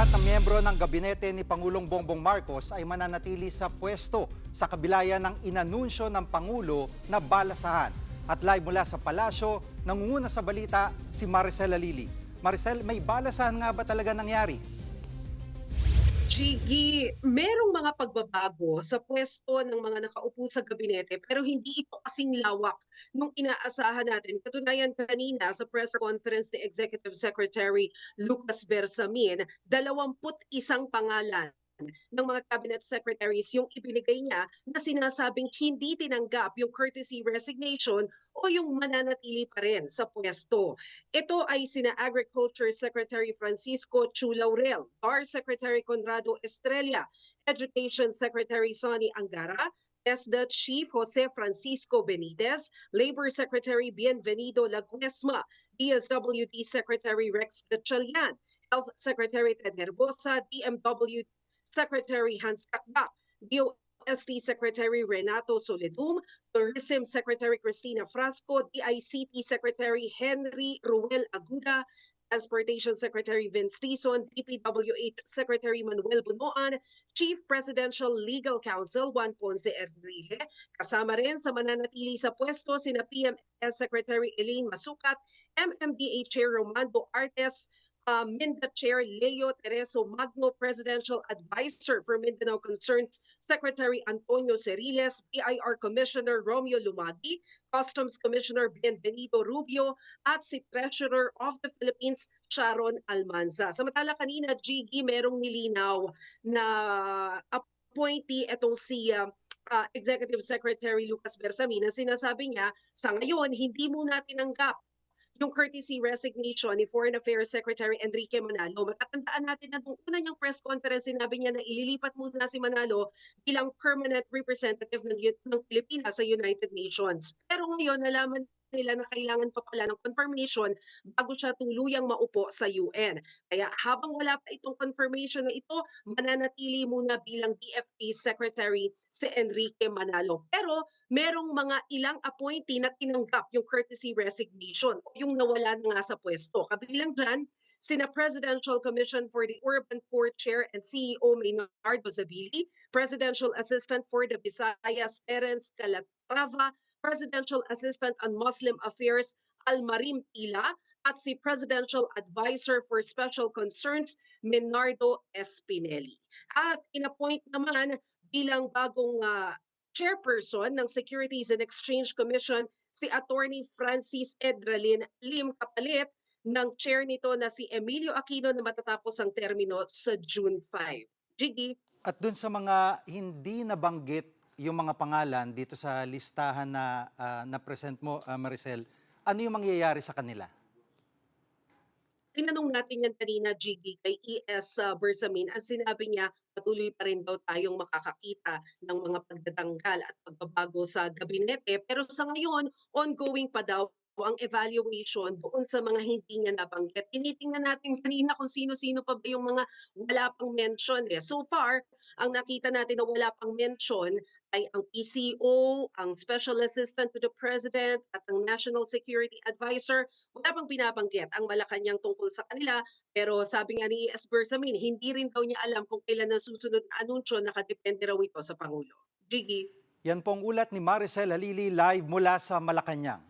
lahat ng miyembro ng gabinete ni Pangulong Bongbong Marcos ay mananatili sa pwesto sa kabilaya ng inanunsyo ng Pangulo na balasahan. At live mula sa palasyo, nangunguna sa balita si Maricel Alili. Maricel, may balasahan nga ba talaga nangyari? Gigi, merong mga pagbabago sa pwesto ng mga nakaupo sa gabinete pero hindi ito kasing lawak nung inaasahan natin. Katunayan kanina sa press conference ni Executive Secretary Lucas Bersamin, 21 pangalan ng mga cabinet secretaries yung ibinigay niya na sinasabing hindi tinanggap yung courtesy resignation o yung mananatili pa rin sa pwesto. Ito ay sina Agriculture Secretary Francisco Chu Laurel, Bar Secretary Conrado Estrella, Education Secretary Sonny Angara, TESDA Chief Jose Francisco Benitez, Labor Secretary Bienvenido Laguesma, DSWD Secretary Rex Gatchalian, Health Secretary Ted Nervosa, DMW Secretary Hans Kakbak, DOST Secretary Renato Soledum, Tourism Secretary Cristina Frasco, DICT Secretary Henry Ruel Aguda, Transportation Secretary Vince Tison, DPWH Secretary Manuel Bunoan, Chief Presidential Legal Counsel Juan Ponce Enrile, kasama rin sa mananatili sa pwesto sina PMS Secretary Elaine Masukat, MMDA Chair Romando Artes, uh, Minda Chair Leo Tereso Magno, Presidential Advisor for Mindanao Concerns, Secretary Antonio Ceriles, BIR Commissioner Romeo Lumagi, Customs Commissioner Bienvenido Rubio, at si Treasurer of the Philippines, Sharon Almanza. Samantala kanina, Gigi, merong nilinaw na appointee itong si uh, uh, Executive Secretary Lucas Bersamin na sinasabi niya, sa ngayon, hindi muna tinanggap yung courtesy resignation ni Foreign Affairs Secretary Enrique Manalo. Matatandaan natin na nung una niyang press conference, sinabi niya na ililipat muna si Manalo bilang permanent representative ng, ng Pilipinas sa United Nations. Pero ngayon, nalaman nila na kailangan pa pala ng confirmation bago siya tuluyang maupo sa UN. Kaya habang wala pa itong confirmation na ito, mananatili muna bilang DFA Secretary si Enrique Manalo. Pero merong mga ilang appointee na tinanggap yung courtesy resignation yung nawala na nga sa pwesto. Kabilang dyan, sina Presidential Commission for the Urban Port Chair and CEO Maynardo Zabili, Presidential Assistant for the Visayas Terence Calatrava, Presidential Assistant on Muslim Affairs Almarim Tila, at si Presidential Advisor for Special Concerns Menardo Espinelli. At inappoint naman bilang bagong uh, chairperson ng Securities and Exchange Commission si Attorney Francis Edralin Lim kapalit ng chair nito na si Emilio Aquino na matatapos ang termino sa June 5. Jiggy? At dun sa mga hindi nabanggit yung mga pangalan dito sa listahan na uh, na-present mo, uh, Maricel, ano yung mangyayari sa kanila? Tinanong natin yan kanina, Jiggy, kay ES uh, Bersamin. Ang sinabi niya, patuloy pa rin daw tayong makakakita ng mga pagtatanggal at pagbabago sa gabinete. Pero sa ngayon, ongoing pa daw ang evaluation doon sa mga hindi niya nabanggit. Tinitingnan natin kanina kung sino-sino pa ba yung mga wala pang mention. Eh. So far, ang nakita natin na wala pang mention ay ang PCO, ang Special Assistant to the President at ang National Security Advisor. Wala pang binabanggit ang Malacanang tungkol sa kanila. Pero sabi nga ni E.S. Bersamin, hindi rin daw niya alam kung kailan ang susunod na anunsyo nakadepende raw ito sa Pangulo. Jiggy. Yan pong ulat ni Maricel Halili live mula sa Malacanang.